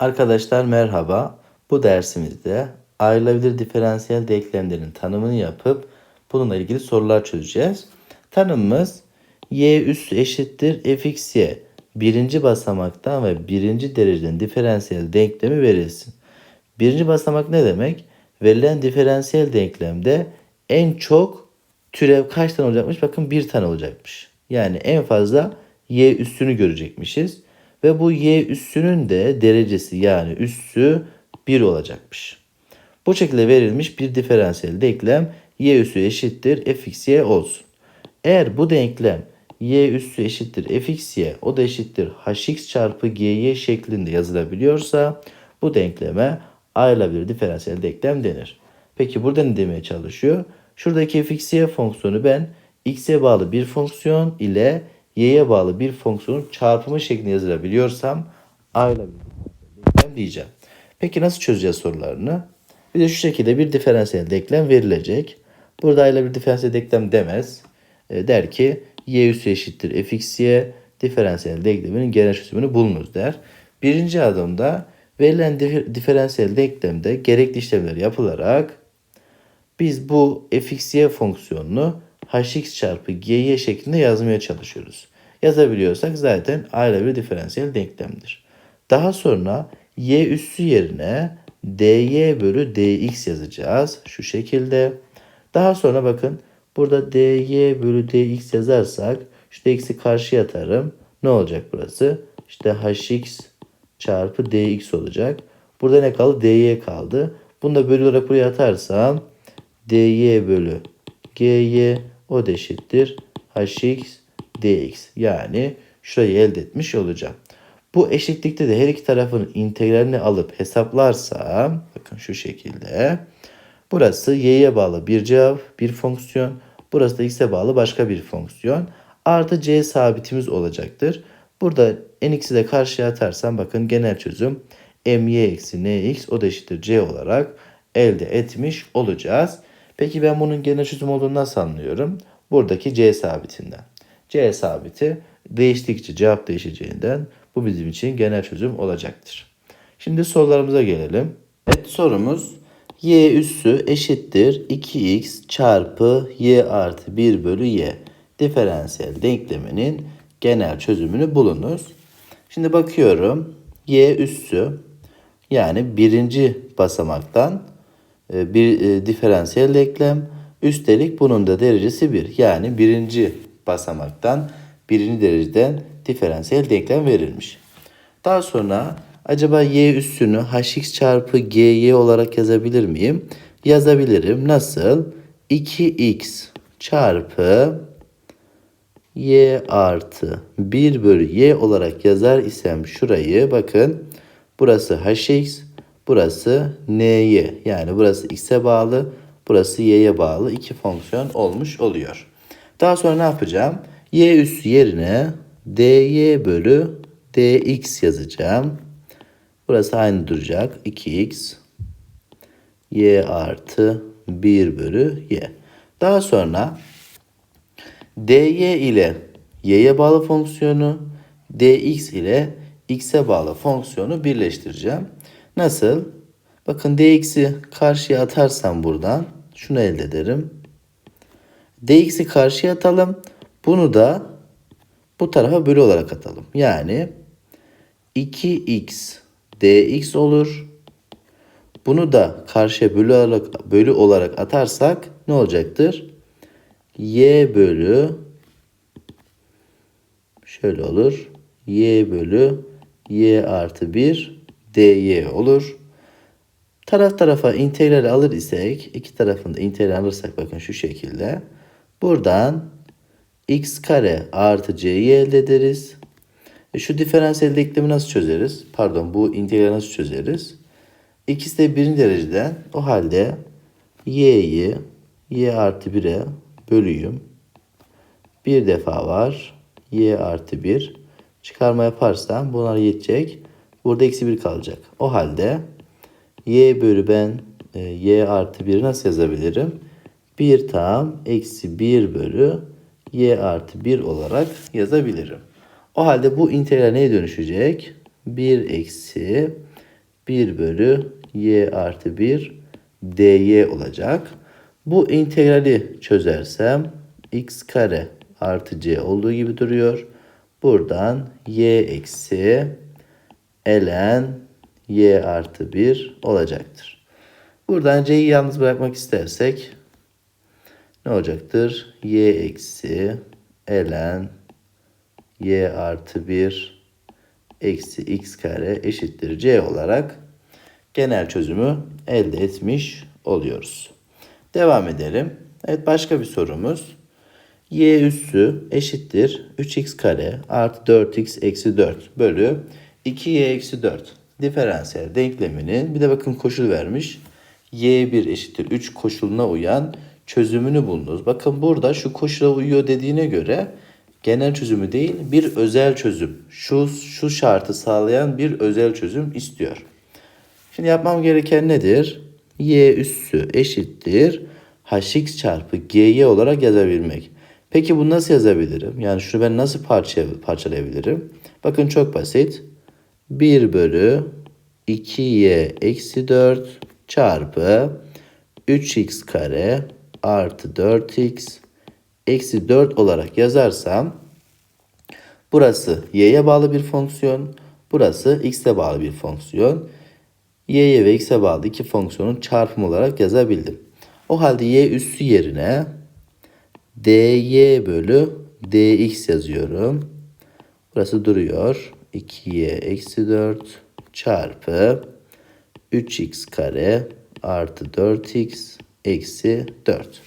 Arkadaşlar merhaba. Bu dersimizde ayrılabilir diferansiyel denklemlerin tanımını yapıp bununla ilgili sorular çözeceğiz. Tanımımız y üssü eşittir fxy birinci basamaktan ve birinci dereceden diferansiyel denklemi verilsin. Birinci basamak ne demek? Verilen diferansiyel denklemde en çok türev kaç tane olacakmış? Bakın bir tane olacakmış. Yani en fazla y üssünü görecekmişiz. Ve bu y üssünün de derecesi yani üssü 1 olacakmış. Bu şekilde verilmiş bir diferansiyel denklem y üssü eşittir fxy olsun. Eğer bu denklem y üssü eşittir fxy o da eşittir hx çarpı gy şeklinde yazılabiliyorsa bu denkleme ayrılabilir diferansiyel denklem denir. Peki burada ne demeye çalışıyor? Şuradaki fxy fonksiyonu ben x'e bağlı bir fonksiyon ile y'ye bağlı bir fonksiyonun çarpımı şeklinde yazılabiliyorsam ayrılabilir denklem diyeceğim. Peki nasıl çözeceğiz sorularını? Bir de şu şekilde bir diferansiyel denklem verilecek. Burada ayrılabilir diferansiyel denklem demez. E, der ki y üssü eşittir fxy diferansiyel denkleminin genel çözümünü bulunuz der. Birinci adımda verilen dif- diferansiyel denklemde gerekli işlemler yapılarak biz bu fxy fonksiyonunu hx çarpı gy şeklinde yazmaya çalışıyoruz. Yazabiliyorsak zaten ayrı bir diferansiyel denklemdir. Daha sonra y üssü yerine dy bölü dx yazacağız. Şu şekilde. Daha sonra bakın burada dy bölü dx yazarsak şu dx'i karşıya atarım. Ne olacak burası? İşte hx çarpı dx olacak. Burada ne kaldı? dy kaldı. Bunu da bölü olarak buraya atarsam dy bölü gy o da eşittir hx dx. Yani şurayı elde etmiş olacağım. Bu eşitlikte de her iki tarafın integralini alıp hesaplarsam bakın şu şekilde burası y'ye bağlı bir cevap bir fonksiyon burası da x'e bağlı başka bir fonksiyon artı c sabitimiz olacaktır. Burada nx'i de karşıya atarsam bakın genel çözüm my eksi nx o da eşittir c olarak elde etmiş olacağız. Peki ben bunun genel çözüm olduğunu nasıl anlıyorum? Buradaki c sabitinden. C sabiti değiştikçe cevap değişeceğinden bu bizim için genel çözüm olacaktır. Şimdi sorularımıza gelelim. Evet sorumuz y üssü eşittir 2x çarpı y artı 1 bölü y diferansiyel denkleminin genel çözümünü bulunuz. Şimdi bakıyorum y üssü yani birinci basamaktan e, bir e, diferansiyel denklem. Üstelik bunun da derecesi 1. Yani birinci basamaktan birinci dereceden diferansiyel denklem verilmiş. Daha sonra acaba y üssünü hx çarpı gy olarak yazabilir miyim? Yazabilirim. Nasıl? 2x çarpı y artı 1 bölü y olarak yazar isem şurayı bakın. Burası hx, burası ny. Yani burası x'e bağlı, burası y'ye bağlı iki fonksiyon olmuş oluyor. Daha sonra ne yapacağım? y üssü yerine dy bölü dx yazacağım. Burası aynı duracak. 2x y artı 1 bölü y. Daha sonra dy ile y'ye bağlı fonksiyonu dx ile x'e bağlı fonksiyonu birleştireceğim. Nasıl? Bakın dx'i karşıya atarsam buradan şunu elde ederim. Dx'i karşıya atalım. Bunu da bu tarafa bölü olarak atalım. Yani 2x dx olur. Bunu da karşıya bölü olarak, bölü olarak atarsak ne olacaktır? y bölü şöyle olur. y bölü y artı 1 dy olur. Taraf tarafa integral alır isek, iki tarafında integral alırsak bakın şu şekilde. Buradan x kare artı c'yi elde ederiz. E şu diferansiyel denklemi nasıl çözeriz? Pardon bu integrali nasıl çözeriz? İkisi de birinci dereceden. O halde y'yi y artı 1'e bölüyüm. Bir defa var. y artı 1. Çıkarma yaparsam bunlar yetecek. Burada eksi 1 kalacak. O halde y bölü ben e, y artı 1'i nasıl yazabilirim? 1 tam eksi 1 bölü y artı 1 olarak yazabilirim. O halde bu integral neye dönüşecek? 1 eksi 1 bölü y artı 1 dy olacak. Bu integrali çözersem x kare artı c olduğu gibi duruyor. Buradan y eksi ln y artı 1 olacaktır. Buradan c'yi yalnız bırakmak istersek ne olacaktır? y eksi ln y artı 1 eksi x kare eşittir c olarak genel çözümü elde etmiş oluyoruz. Devam edelim. Evet başka bir sorumuz. y üssü eşittir 3x kare artı 4x eksi 4 bölü 2y eksi 4 diferansiyel denkleminin bir de bakın koşul vermiş. y1 eşittir 3 koşuluna uyan çözümünü bulunuz. Bakın burada şu koşula uyuyor dediğine göre genel çözümü değil bir özel çözüm. Şu, şu şartı sağlayan bir özel çözüm istiyor. Şimdi yapmam gereken nedir? y üssü eşittir hx çarpı gy olarak yazabilmek. Peki bunu nasıl yazabilirim? Yani şunu ben nasıl parça, parçalayabilirim? Bakın çok basit. 1 bölü 2y eksi 4 çarpı 3x kare artı 4x eksi 4 olarak yazarsam burası y'ye bağlı bir fonksiyon, burası x'e bağlı bir fonksiyon. y'ye ve x'e bağlı iki fonksiyonun çarpımı olarak yazabildim. O halde y üssü yerine dy bölü dx yazıyorum. Burası duruyor. 2y eksi 4 çarpı 3x kare artı 4x eksi 4.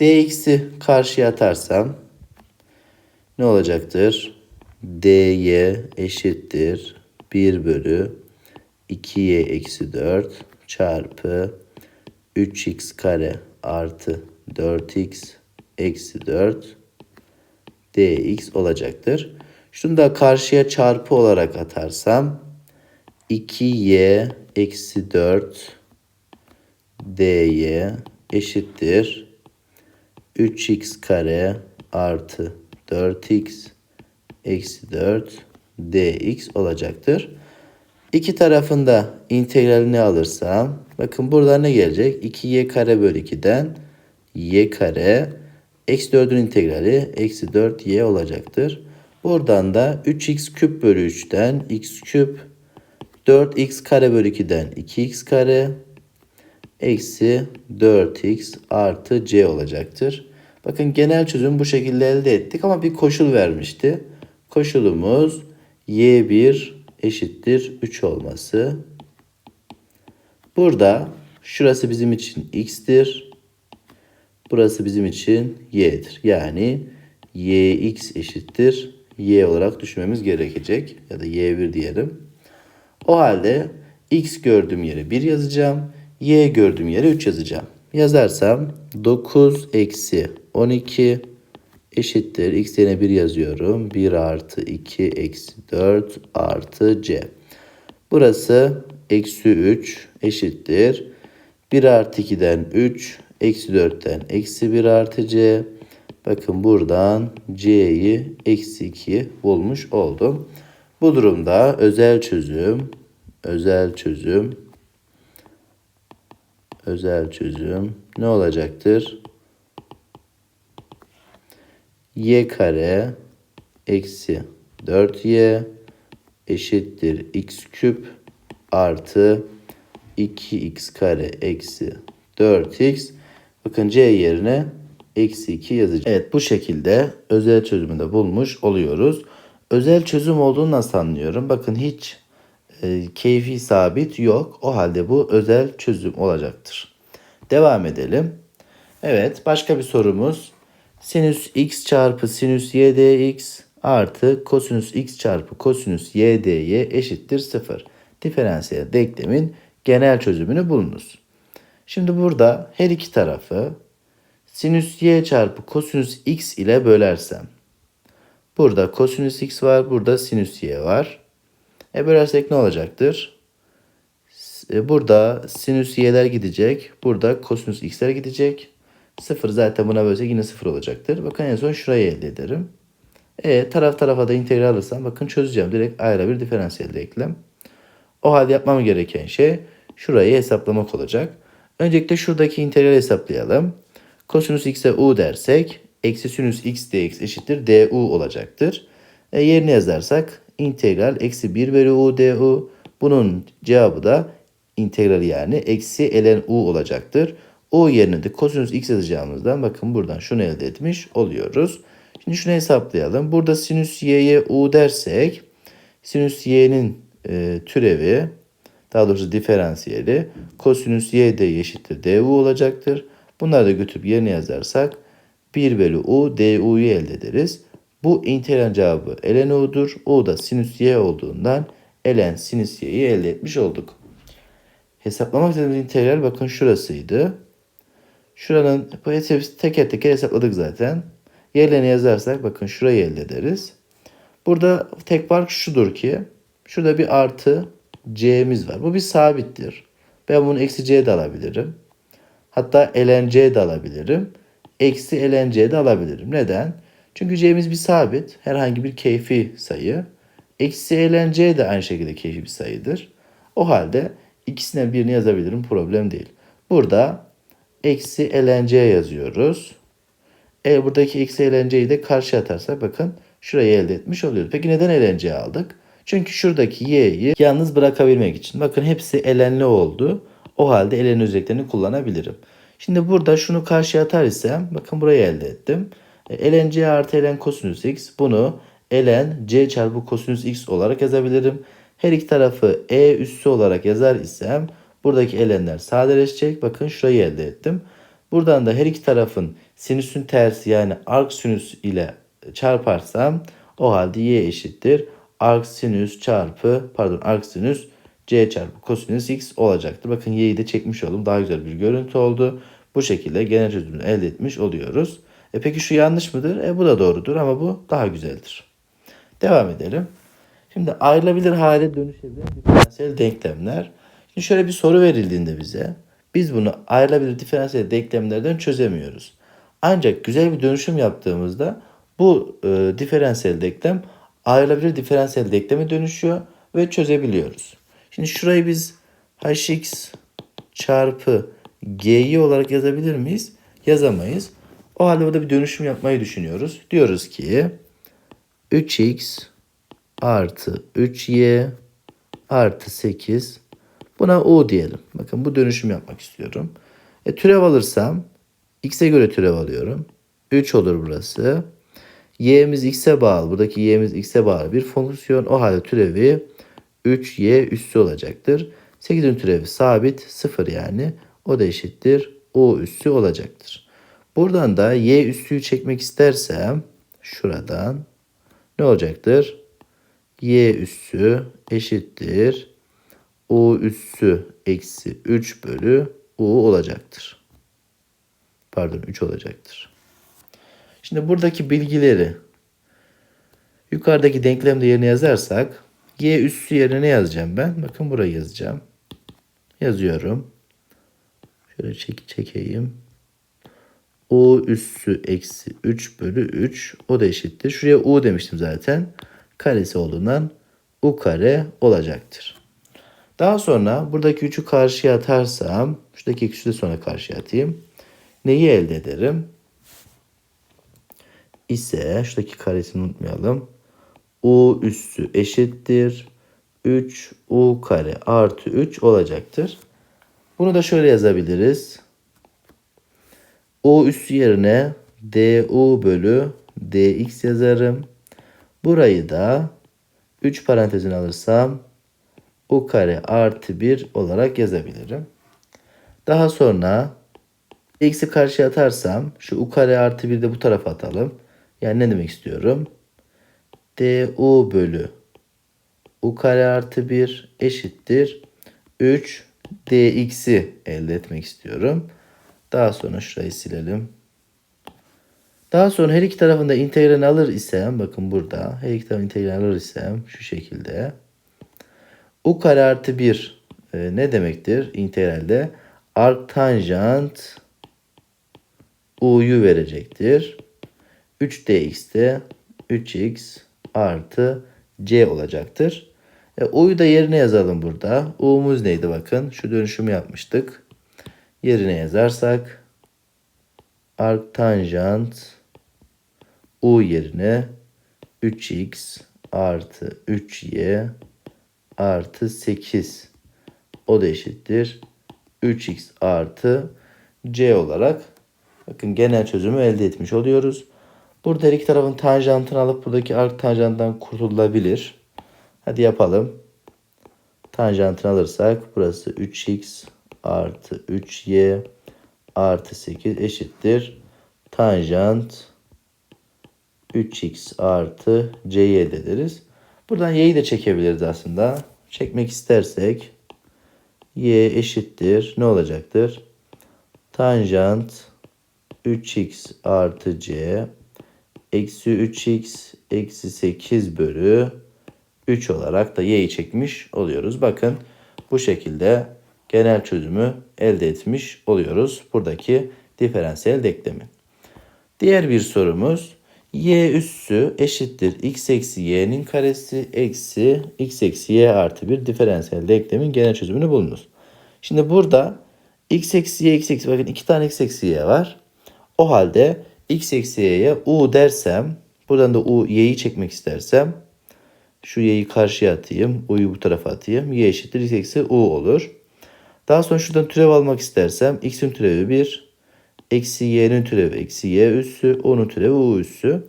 dx'i karşıya atarsam ne olacaktır? dy eşittir 1 bölü 2y eksi 4 çarpı 3x kare artı 4x eksi 4 dx olacaktır. Şunu da karşıya çarpı olarak atarsam 2y eksi 4 dy eşittir 3x kare artı 4x eksi 4 dx olacaktır. İki tarafında integralini alırsam bakın burada ne gelecek? 2y kare bölü 2'den y kare eksi 4'ün integrali eksi 4y olacaktır. Buradan da 3x küp bölü 3'ten x küp 4x kare bölü 2'den 2x kare eksi 4x artı c olacaktır. Bakın genel çözüm bu şekilde elde ettik ama bir koşul vermişti. Koşulumuz y1 eşittir 3 olması. Burada şurası bizim için x'tir. Burası bizim için y'dir. Yani yx eşittir y olarak düşünmemiz gerekecek. Ya da y1 diyelim. O halde x gördüğüm yere 1 yazacağım. Y gördüğüm yere 3 yazacağım. Yazarsam 9 eksi 12 eşittir. X yerine 1 yazıyorum. 1 artı 2 eksi 4 artı c. Burası eksi 3 eşittir. 1 artı 2'den 3 eksi 4'ten eksi 1 artı c. Bakın buradan c'yi eksi 2 bulmuş oldum. Bu durumda özel çözüm, özel çözüm, özel çözüm ne olacaktır? y kare eksi 4y eşittir x küp artı 2x kare eksi 4x. Bakın c yerine eksi 2 yazacağız. Evet bu şekilde özel çözümü de bulmuş oluyoruz. Özel çözüm olduğunu nasıl anlıyorum? Bakın hiç keyfi sabit yok. O halde bu özel çözüm olacaktır. Devam edelim. Evet başka bir sorumuz. Sinüs x çarpı sinüs y dx artı kosinüs x çarpı kosinüs y dy eşittir 0. Diferansiyel denklemin genel çözümünü bulunuz. Şimdi burada her iki tarafı sinüs y çarpı kosinüs x ile bölersem. Burada kosinüs x var, burada sinüs y var. E bölersek ne olacaktır? E, burada sinüs y'ler gidecek. Burada kosinüs x'ler gidecek. Sıfır zaten buna bölsek yine sıfır olacaktır. Bakın en son şurayı elde ederim. E taraf tarafa da integral alırsam bakın çözeceğim. Direkt ayrı bir diferansiyel denklem. O halde yapmam gereken şey şurayı hesaplamak olacak. Öncelikle şuradaki integrali hesaplayalım. Kosinüs x'e u dersek eksi sinüs x dx eşittir du olacaktır. E, yerine yazarsak integral eksi 1 bölü u du. Bunun cevabı da integral yani eksi ln u olacaktır. U yerine de kosinüs x yazacağımızdan bakın buradan şunu elde etmiş oluyoruz. Şimdi şunu hesaplayalım. Burada sinüs y'ye u dersek sinüs y'nin e, türevi daha doğrusu diferansiyeli kosinüs y de eşittir du olacaktır. Bunları da götürüp yerine yazarsak 1 bölü u du'yu elde ederiz. Bu integral cevabı ln u'dur. U da sinüs y olduğundan ln sinüs y'yi elde etmiş olduk. Hesaplamak istediğimiz integral bakın şurasıydı. Şuranın bu hepsi teker teker hesapladık zaten. Yerlerine yazarsak bakın şurayı elde ederiz. Burada tek fark şudur ki şurada bir artı c'miz var. Bu bir sabittir. Ben bunu eksi c de alabilirim. Hatta ln c de alabilirim. Eksi ln c de alabilirim. Neden? Çünkü c'miz bir sabit. Herhangi bir keyfi sayı. Eksi ln c de aynı şekilde keyfi bir sayıdır. O halde ikisinden birini yazabilirim. Problem değil. Burada eksi lnc yazıyoruz. E buradaki eksi lnc'yi de karşıya atarsak bakın şurayı elde etmiş oluyoruz. Peki neden lnc aldık? Çünkü şuradaki y'yi yalnız bırakabilmek için. Bakın hepsi elenli oldu. O halde elen özelliklerini kullanabilirim. Şimdi burada şunu karşıya atar isem bakın burayı elde ettim. Ln c artı ln kosinüs x bunu ln c çarpı kosinüs x olarak yazabilirim. Her iki tarafı e üssü olarak yazar isem buradaki elenler sadeleşecek. Bakın şurayı elde ettim. Buradan da her iki tarafın sinüsün tersi yani arc sinüs ile çarparsam o halde y eşittir. Arc sinüs çarpı pardon arc sinüs c çarpı kosinüs x olacaktır. Bakın y'yi de çekmiş oldum. Daha güzel bir görüntü oldu. Bu şekilde genel çözümünü elde etmiş oluyoruz. E peki şu yanlış mıdır? E bu da doğrudur ama bu daha güzeldir. Devam edelim. Şimdi ayrılabilir hale dönüşebilen diferansiyel denklemler. Şimdi şöyle bir soru verildiğinde bize biz bunu ayrılabilir diferansiyel denklemlerden çözemiyoruz. Ancak güzel bir dönüşüm yaptığımızda bu e, diferansiyel denklem ayrılabilir diferansiyel denkleme dönüşüyor ve çözebiliyoruz. Şimdi şurayı biz hx çarpı g'yi olarak yazabilir miyiz? Yazamayız. O halde burada bir dönüşüm yapmayı düşünüyoruz. Diyoruz ki 3x artı 3y artı 8 buna u diyelim. Bakın bu dönüşüm yapmak istiyorum. E, türev alırsam x'e göre türev alıyorum. 3 olur burası. y'miz x'e bağlı. Buradaki y'miz x'e bağlı bir fonksiyon. O halde türevi 3y üssü olacaktır. 8'in türevi sabit 0 yani. O da eşittir u üssü olacaktır. Buradan da y üssüyü çekmek istersem şuradan ne olacaktır? y üssü eşittir u üssü eksi 3 bölü u olacaktır. Pardon 3 olacaktır. Şimdi buradaki bilgileri yukarıdaki denklemde yerine yazarsak y üssü yerine ne yazacağım ben? Bakın burayı yazacağım. Yazıyorum. Şöyle çek çekeyim. U üssü eksi 3 bölü 3 o da eşittir. Şuraya u demiştim zaten. Karesi olduğundan u kare olacaktır. Daha sonra buradaki 3'ü karşıya atarsam şuradaki 2'yi de sonra karşıya atayım. Neyi elde ederim? ise şuradaki karesini unutmayalım. U üssü eşittir. 3 U kare artı 3 olacaktır. Bunu da şöyle yazabiliriz. U üssü yerine du bölü dx yazarım. Burayı da 3 parantezine alırsam u kare artı 1 olarak yazabilirim. Daha sonra x'i karşıya atarsam şu u kare artı 1 de bu tarafa atalım. Yani ne demek istiyorum? du bölü u kare artı 1 eşittir 3 dx'i elde etmek istiyorum. Daha sonra şurayı silelim. Daha sonra her iki tarafında integralini alır isem bakın burada her iki tarafın integralini alır isem şu şekilde u kare artı 1 e, ne demektir integralde? Arktanjant u'yu verecektir. 3 dx de 3x artı c olacaktır. E, u'yu da yerine yazalım burada. u'muz neydi bakın. Şu dönüşümü yapmıştık. Yerine yazarsak arktanjant u yerine 3x artı 3y artı 8 o da eşittir 3x artı c olarak bakın genel çözümü elde etmiş oluyoruz. Burada her iki tarafın tanjantını alıp buradaki arc tanjanttan kurtulabilir. Hadi yapalım. Tanjantını alırsak burası 3x artı 3y artı 8 eşittir. Tanjant 3x artı c'yi elde ederiz. Buradan y'yi de çekebiliriz aslında. Çekmek istersek y eşittir. Ne olacaktır? Tanjant 3x artı c eksi 3x eksi 8 bölü 3 olarak da y'yi çekmiş oluyoruz. Bakın bu şekilde genel çözümü elde etmiş oluyoruz. Buradaki diferansiyel denklemi. Diğer bir sorumuz y üssü eşittir x eksi y'nin karesi eksi x eksi y artı bir diferansiyel denklemin genel çözümünü bulunuz. Şimdi burada x eksi y x eksi bakın iki tane x eksi y var. O halde x eksi y'ye u dersem buradan da u y'yi çekmek istersem şu y'yi karşıya atayım. u'yu bu tarafa atayım. y eşittir x eksi u olur. Daha sonra şuradan türev almak istersem x'in türevi 1 eksi y'nin türevi eksi y üssü u'nun türevi u üssü.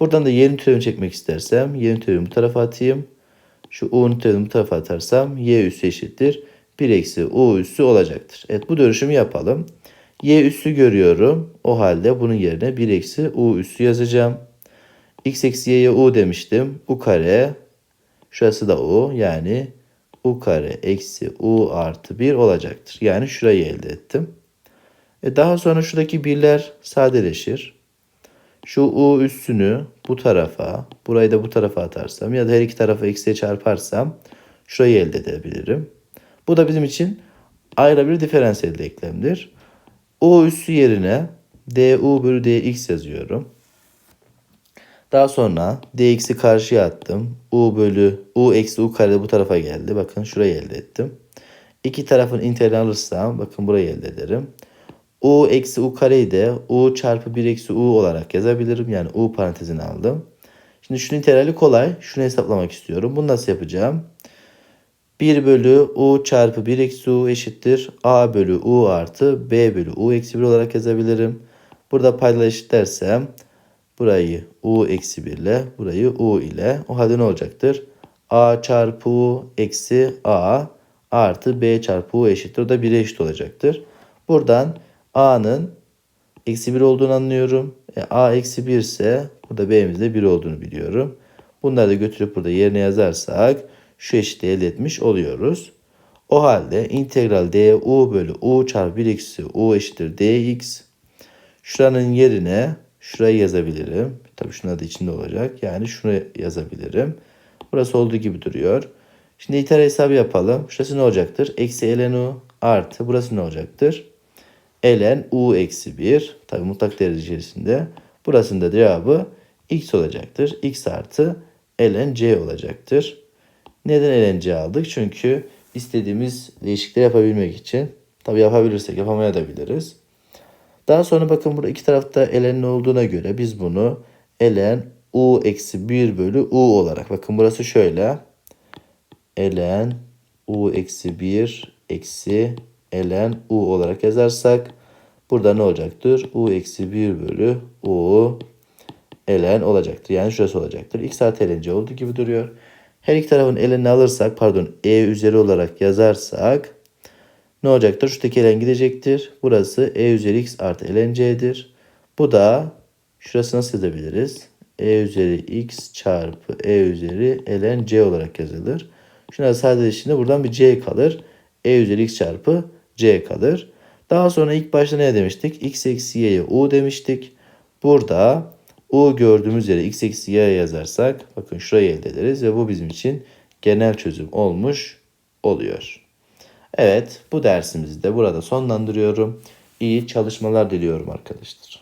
Buradan da y'nin türevini çekmek istersem y'nin türevini bu tarafa atayım. Şu u'nun türevini bu tarafa atarsam y üssü eşittir. 1 eksi u üssü olacaktır. Evet bu dönüşümü yapalım. Y üssü görüyorum. O halde bunun yerine 1 eksi u üssü yazacağım. x eksi y'ye u demiştim. u kare. Şurası da u. Yani u kare eksi u artı 1 olacaktır. Yani şurayı elde ettim. E daha sonra şuradaki birler sadeleşir. Şu u üssünü bu tarafa, burayı da bu tarafa atarsam ya da her iki tarafa eksiye çarparsam şurayı elde edebilirim. Bu da bizim için ayrı bir diferansiyel denklemdir. U üssü yerine du bölü dx yazıyorum. Daha sonra dx'i karşıya attım. u bölü u eksi u kare bu tarafa geldi. Bakın şurayı elde ettim. İki tarafın integralini alırsam bakın burayı elde ederim. u eksi u kareyi de u çarpı 1 eksi u olarak yazabilirim. Yani u parantezini aldım. Şimdi şunun integrali kolay. Şunu hesaplamak istiyorum. Bunu nasıl yapacağım? 1 bölü u çarpı 1 eksi u eşittir. a bölü u artı b bölü u eksi 1 olarak yazabilirim. Burada paydalar eşitlersem burayı u eksi 1 ile burayı u ile o halde ne olacaktır? a çarpı u eksi a artı b çarpı u eşittir. O da 1'e eşit olacaktır. Buradan a'nın eksi 1 olduğunu anlıyorum. E, a eksi 1 ise burada b'miz de 1 olduğunu biliyorum. Bunları da götürüp burada yerine yazarsak şu eşiti elde etmiş oluyoruz. O halde integral du bölü u çarpı 1 eksi u eşittir dx. Şuranın yerine şurayı yazabilirim. Tabii şunlar da içinde olacak. Yani şunu yazabilirim. Burası olduğu gibi duruyor. Şimdi iter hesabı yapalım. Şurası ne olacaktır? Eksi ln u artı burası ne olacaktır? ln u eksi 1. Tabii mutlak değer içerisinde. Burasının da cevabı x olacaktır. x artı ln c olacaktır. Neden LNC aldık? Çünkü istediğimiz değişiklikleri yapabilmek için. Tabi yapabilirsek yapamayabiliriz. Daha sonra bakın burada iki tarafta ln olduğuna göre biz bunu ln u eksi 1 bölü u olarak. Bakın burası şöyle. ln u eksi 1 eksi ln u olarak yazarsak burada ne olacaktır? u eksi 1 bölü u ln olacaktır. Yani şurası olacaktır. x artı lnc olduğu gibi duruyor. Her iki tarafın elini alırsak pardon e üzeri olarak yazarsak ne olacaktır? Şu tekerleğin gidecektir. Burası e üzeri x artı lnc'dir. Bu da şurası nasıl yazabiliriz? e üzeri x çarpı e üzeri ln olarak yazılır. Şuna sadeleştiğinde buradan bir c kalır. e üzeri x çarpı c kalır. Daha sonra ilk başta ne demiştik? x eksi y'ye u demiştik. Burada u gördüğümüz yere x eksi y yazarsak bakın şurayı elde ederiz ve bu bizim için genel çözüm olmuş oluyor. Evet bu dersimizi de burada sonlandırıyorum. İyi çalışmalar diliyorum arkadaşlar.